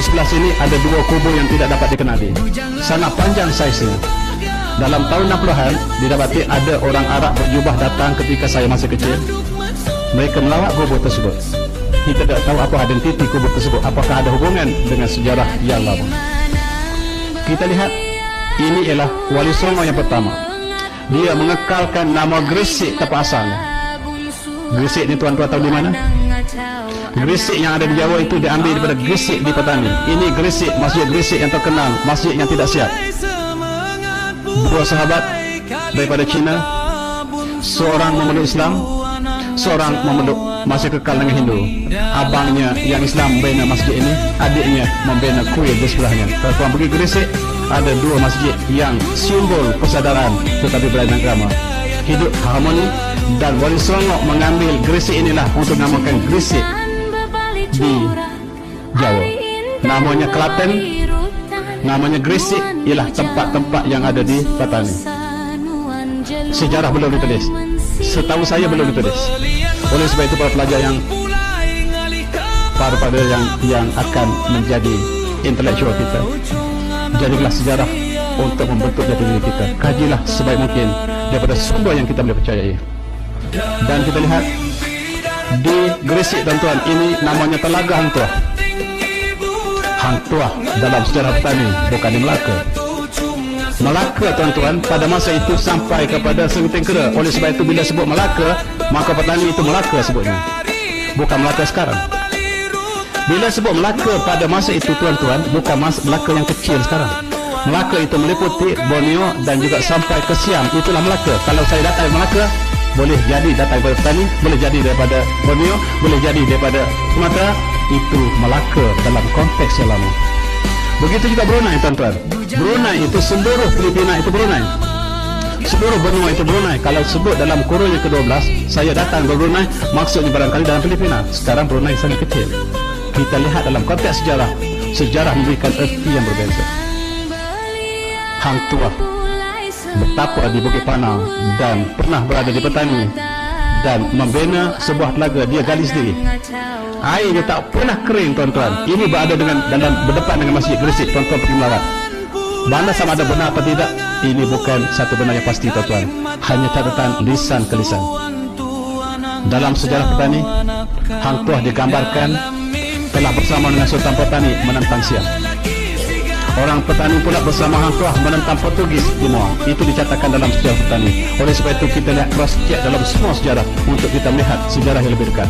di sebelah sini ada dua kubur yang tidak dapat dikenali. Sangat panjang saiznya. Dalam tahun 60-an, didapati ada orang Arab berjubah datang ketika saya masih kecil. Mereka melawat kubur tersebut. Kita tidak tahu apa identiti kubur tersebut. Apakah ada hubungan dengan sejarah yang lama. Kita lihat, ini ialah Wali Songo yang pertama. Dia mengekalkan nama Gresik asalnya. Gresik ni tuan-tuan tahu di mana? Gresik yang ada di Jawa itu diambil daripada Gresik di Petani. Ini Gresik, masjid Gresik yang terkenal, masjid yang tidak siap. Dua sahabat daripada China, seorang memeluk Islam, seorang memeluk masih kekal dengan Hindu. Abangnya yang Islam membina masjid ini, adiknya membina kuil di sebelahnya. Kalau tuan pergi Gresik, ada dua masjid yang simbol persadaran tetapi berlainan agama. Hidup harmoni dan Wali Songo mengambil Gresik inilah untuk namakan Gresik di Jawa. Namanya Klaten, namanya Gresik ialah tempat-tempat yang ada di Patani. Sejarah belum ditulis. Setahu saya belum ditulis. Oleh sebab itu para pelajar yang para pada yang yang akan menjadi intelektual kita jadilah sejarah untuk membentuk jati diri kita kajilah sebaik mungkin daripada sumber yang kita boleh percayai dan kita lihat di Gresik tuan-tuan ini namanya Telaga Hang Tuah Hang Tuah dalam sejarah petani bukan di Melaka. Melaka tuan-tuan pada masa itu sampai kepada Sengiting Kera oleh sebab itu bila sebut Melaka maka petani itu Melaka sebutnya. Bukan Melaka sekarang. Bila sebut Melaka pada masa itu tuan-tuan bukan Melaka yang kecil sekarang Melaka itu meliputi Borneo dan juga sampai ke Siam. Itulah Melaka. Kalau saya datang dari Melaka boleh jadi datang daripada petani boleh jadi daripada Borneo boleh jadi daripada Sumatera. Itu Melaka dalam konteks yang lama. Begitu juga Brunei tuan-tuan. Brunei itu seluruh Filipina itu Brunei. Seluruh benua itu Brunei. Kalau sebut dalam kurun yang ke-12 saya datang ke Brunei maksudnya barangkali dalam Filipina. Sekarang Brunei sangat kecil. Kita lihat dalam konteks sejarah. Sejarah memberikan erti yang berbeza Hang Tuah betapa di Bukit Panau dan pernah berada di petani dan membina sebuah telaga. Dia gali sendiri. Air dia tak pernah kering tuan-tuan. Ini berada dengan dalam berdepan dengan masjid Gresik tuan-tuan pergi melawat mana sama ada benar atau tidak? Ini bukan satu benar yang pasti tuan-tuan. Hanya catatan lisan ke lisan. Dalam sejarah petani Hang Tuah digambarkan telah bersama dengan Sultan Petani menentang Siam Orang petani pula bersama Hang Tuah menentang Portugis di Muar. Itu dicatatkan dalam sejarah petani. Oleh sebab itu kita lihat cross check dalam semua sejarah untuk kita melihat sejarah yang lebih dekat.